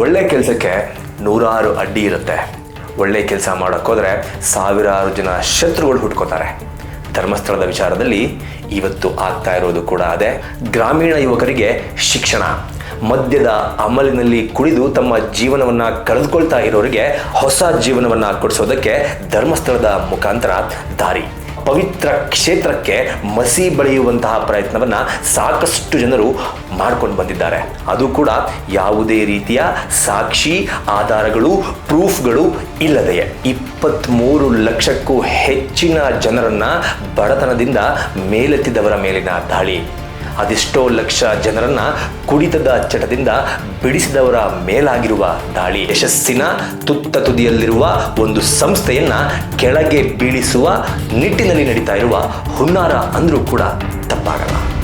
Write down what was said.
ಒಳ್ಳೆ ಕೆಲಸಕ್ಕೆ ನೂರಾರು ಅಡ್ಡಿ ಇರುತ್ತೆ. ಒಳ್ಳೆ ಕೆಲಸ ಮಾಡೋಕ್ಕೋದ್ರೆ ಸಾವಿರಾರು ಜನ ಶತ್ರುಗಳು ಹುಟ್ಕೋತಾರೆ. ಧರ್ಮಸ್ಥಳದ ವಿಚಾರದಲ್ಲಿ ಇವತ್ತು ಆಗ್ತಾ ಇರೋದು ಕೂಡ ಅದೇ. ಗ್ರಾಮೀಣ ಯುವಕರಿಗೆ ಶಿಕ್ಷಣ, ಮದ್ಯದ ಅಮಲಿನಲ್ಲಿ ಕುಡಿದು ತಮ್ಮ ಜೀವನವನ್ನು ಕಳೆದುಕೊಳ್ತಾ ಇರೋರಿಗೆ ಹೊಸ ಜೀವನವನ್ನು ಕೊಡಿಸೋದಕ್ಕೆ ಧರ್ಮಸ್ಥಳದ ಮುಖಾಂತರ ದಾರಿ. ಪವಿತ್ರ ಕ್ಷೇತ್ರಕ್ಕೆ ಮಸಿ ಬಳಿಯುವಂತಹ ಪ್ರಯತ್ನವನ್ನ ಸಾಕಷ್ಟು ಜನರು ಮಾಡ್ಕೊಂಡು ಬಂದಿದ್ದಾರೆ. ಅದು ಕೂಡ ಯಾವುದೇ ರೀತಿಯ ಸಾಕ್ಷಿ ಆಧಾರಗಳು, ಪ್ರೂಫ್ಗಳು ಇಲ್ಲದೆಯೇ. ಇಪ್ಪತ್ತ್ಮೂರು ಲಕ್ಷಕ್ಕೂ ಹೆಚ್ಚಿನ ಜನರನ್ನು ಬಡತನದಿಂದ ಮೇಲೆತ್ತಿದವರ ಮೇಲಿನ ದಾಳಿ. ಅದೆಷ್ಟೋ ಲಕ್ಷ ಜನರನ್ನ ಕುಡಿತದ ಚಟದಿಂದ ಬಿಡಿಸಿದವರ ಮೇಲಾಗಿರುವ ದಾಳಿ. ಯಶಸ್ಸಿನ ತುತ್ತ ತುದಿಯಲ್ಲಿರುವ ಒಂದು ಸಂಸ್ಥೆಯನ್ನ ಕೆಳಗೆ ಬೀಳಿಸುವ ನಿಟ್ಟಿನಲ್ಲಿ ನಡೀತಾ ಇರುವ ಹುನ್ನಾರ ಅಂದ್ರೂ ಕೂಡ ತಪ್ಪಾಗಲ್ಲ.